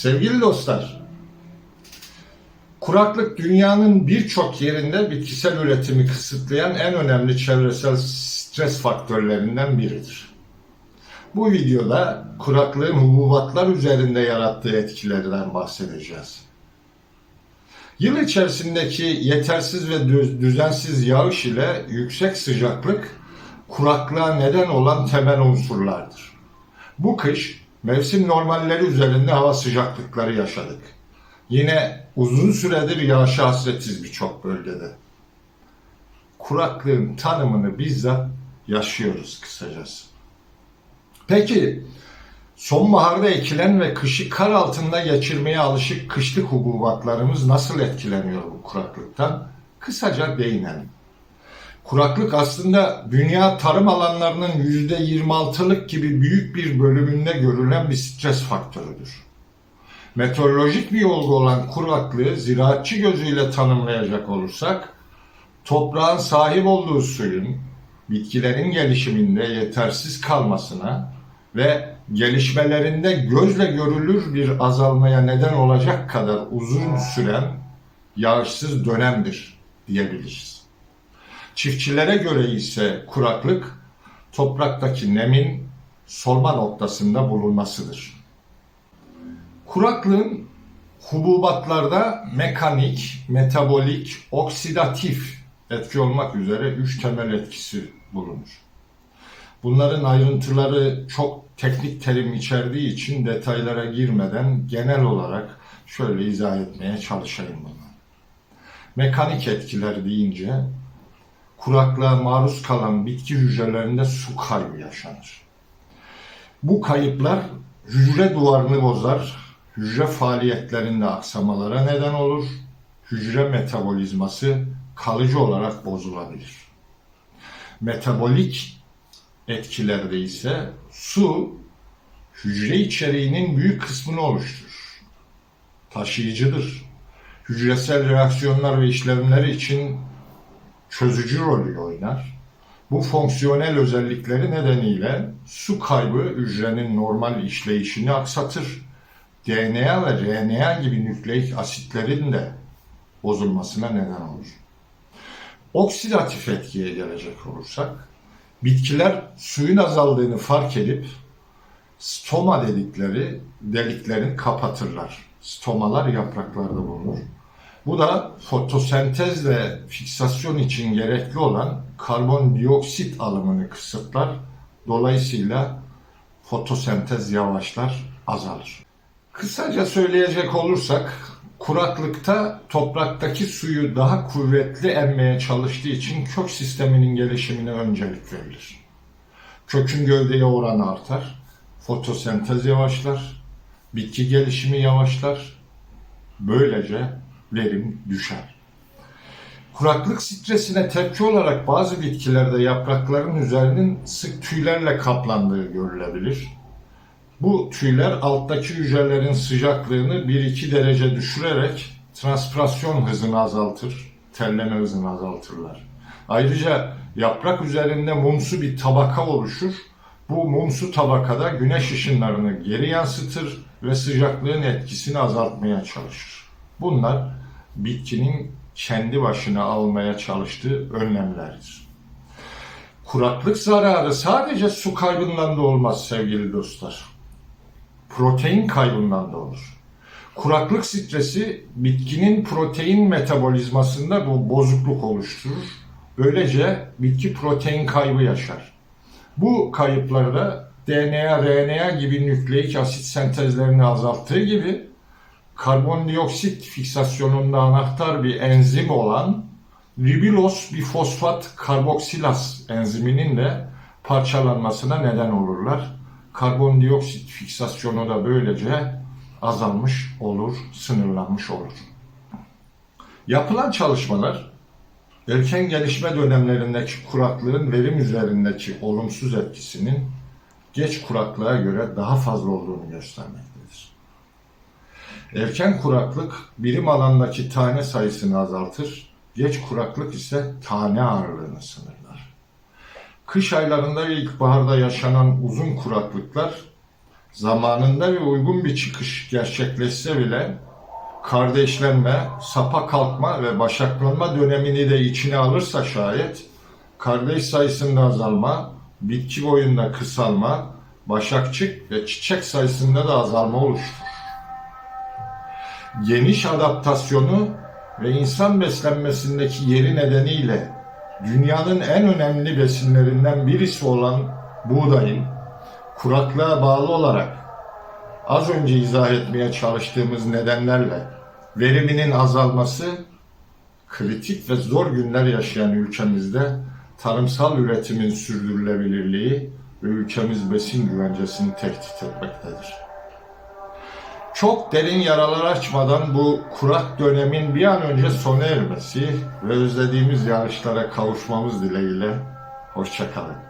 Sevgili dostlar, kuraklık dünyanın birçok yerinde bitkisel üretimi kısıtlayan en önemli çevresel stres faktörlerinden biridir. Bu videoda kuraklığın hububatlar üzerinde yarattığı etkilerden bahsedeceğiz. Yıl içerisindeki yetersiz ve düz- düzensiz yağış ile yüksek sıcaklık kuraklığa neden olan temel unsurlardır. Bu kış mevsim normalleri üzerinde hava sıcaklıkları yaşadık. Yine uzun süredir yağışa hasretiz birçok bölgede. Kuraklığın tanımını bizzat yaşıyoruz kısacası. Peki sonbaharda ekilen ve kışı kar altında geçirmeye alışık kışlık hububatlarımız nasıl etkileniyor bu kuraklıktan? Kısaca değinelim. Kuraklık aslında dünya tarım alanlarının %26'lık gibi büyük bir bölümünde görülen bir stres faktörüdür. Meteorolojik bir olgu olan kuraklığı ziraatçı gözüyle tanımlayacak olursak, toprağın sahip olduğu suyun bitkilerin gelişiminde yetersiz kalmasına ve gelişmelerinde gözle görülür bir azalmaya neden olacak kadar uzun süren yağışsız dönemdir diyebiliriz. Çiftçilere göre ise kuraklık topraktaki nemin sorma noktasında bulunmasıdır. Kuraklığın hububatlarda mekanik, metabolik, oksidatif etki olmak üzere üç temel etkisi bulunur. Bunların ayrıntıları çok teknik terim içerdiği için detaylara girmeden genel olarak şöyle izah etmeye çalışayım bunu. Mekanik etkiler deyince kuraklığa maruz kalan bitki hücrelerinde su kaybı yaşanır. Bu kayıplar hücre duvarını bozar, hücre faaliyetlerinde aksamalara neden olur, hücre metabolizması kalıcı olarak bozulabilir. Metabolik etkilerde ise su hücre içeriğinin büyük kısmını oluşturur. Taşıyıcıdır. Hücresel reaksiyonlar ve işlemler için çözücü rolü oynar. Bu fonksiyonel özellikleri nedeniyle su kaybı hücrenin normal işleyişini aksatır. DNA ve RNA gibi nükleik asitlerin de bozulmasına neden olur. Oksidatif etkiye gelecek olursak, bitkiler suyun azaldığını fark edip stoma dedikleri deliklerin kapatırlar. Stomalar yapraklarda bulunur. Bu da fotosentezle fiksasyon için gerekli olan karbondioksit alımını kısıtlar. Dolayısıyla fotosentez yavaşlar, azalır. Kısaca söyleyecek olursak kuraklıkta topraktaki suyu daha kuvvetli emmeye çalıştığı için kök sisteminin gelişimine öncelik verilir. Kökün gövdeye oranı artar, fotosentez yavaşlar, bitki gelişimi yavaşlar, böylece verim düşer. Kuraklık stresine tepki olarak bazı bitkilerde yaprakların üzerinin sık tüylerle kaplandığı görülebilir. Bu tüyler alttaki hücrelerin sıcaklığını 1-2 derece düşürerek transpirasyon hızını azaltır, terleme hızını azaltırlar. Ayrıca yaprak üzerinde mumsu bir tabaka oluşur. Bu mumsu tabakada güneş ışınlarını geri yansıtır ve sıcaklığın etkisini azaltmaya çalışır. Bunlar bitkinin kendi başına almaya çalıştığı önlemlerdir. Kuraklık zararı sadece su kaybından da olmaz sevgili dostlar. Protein kaybından da olur. Kuraklık stresi bitkinin protein metabolizmasında bu bozukluk oluşturur. Böylece bitki protein kaybı yaşar. Bu kayıplarda DNA, RNA gibi nükleik asit sentezlerini azalttığı gibi karbondioksit fiksasyonunda anahtar bir enzim olan ribilos bifosfat karboksilaz enziminin de parçalanmasına neden olurlar. Karbondioksit fiksasyonu da böylece azalmış olur, sınırlanmış olur. Yapılan çalışmalar erken gelişme dönemlerindeki kuraklığın verim üzerindeki olumsuz etkisinin geç kuraklığa göre daha fazla olduğunu göstermektedir. Erken kuraklık birim alandaki tane sayısını azaltır, geç kuraklık ise tane ağırlığını sınırlar. Kış aylarında ve ilkbaharda yaşanan uzun kuraklıklar zamanında ve uygun bir çıkış gerçekleşse bile kardeşlenme, sapa kalkma ve başaklanma dönemini de içine alırsa şayet kardeş sayısında azalma, bitki boyunda kısalma, başakçık ve çiçek sayısında da azalma oluşturur. Geniş adaptasyonu ve insan beslenmesindeki yeri nedeniyle dünyanın en önemli besinlerinden birisi olan buğdayın kuraklığa bağlı olarak az önce izah etmeye çalıştığımız nedenlerle veriminin azalması kritik ve zor günler yaşayan ülkemizde tarımsal üretimin sürdürülebilirliği ve ülkemiz besin güvencesini tehdit etmektedir. Çok derin yaralar açmadan bu kurak dönemin bir an önce sona ermesi ve özlediğimiz yağışlara kavuşmamız dileğiyle hoşçakalın.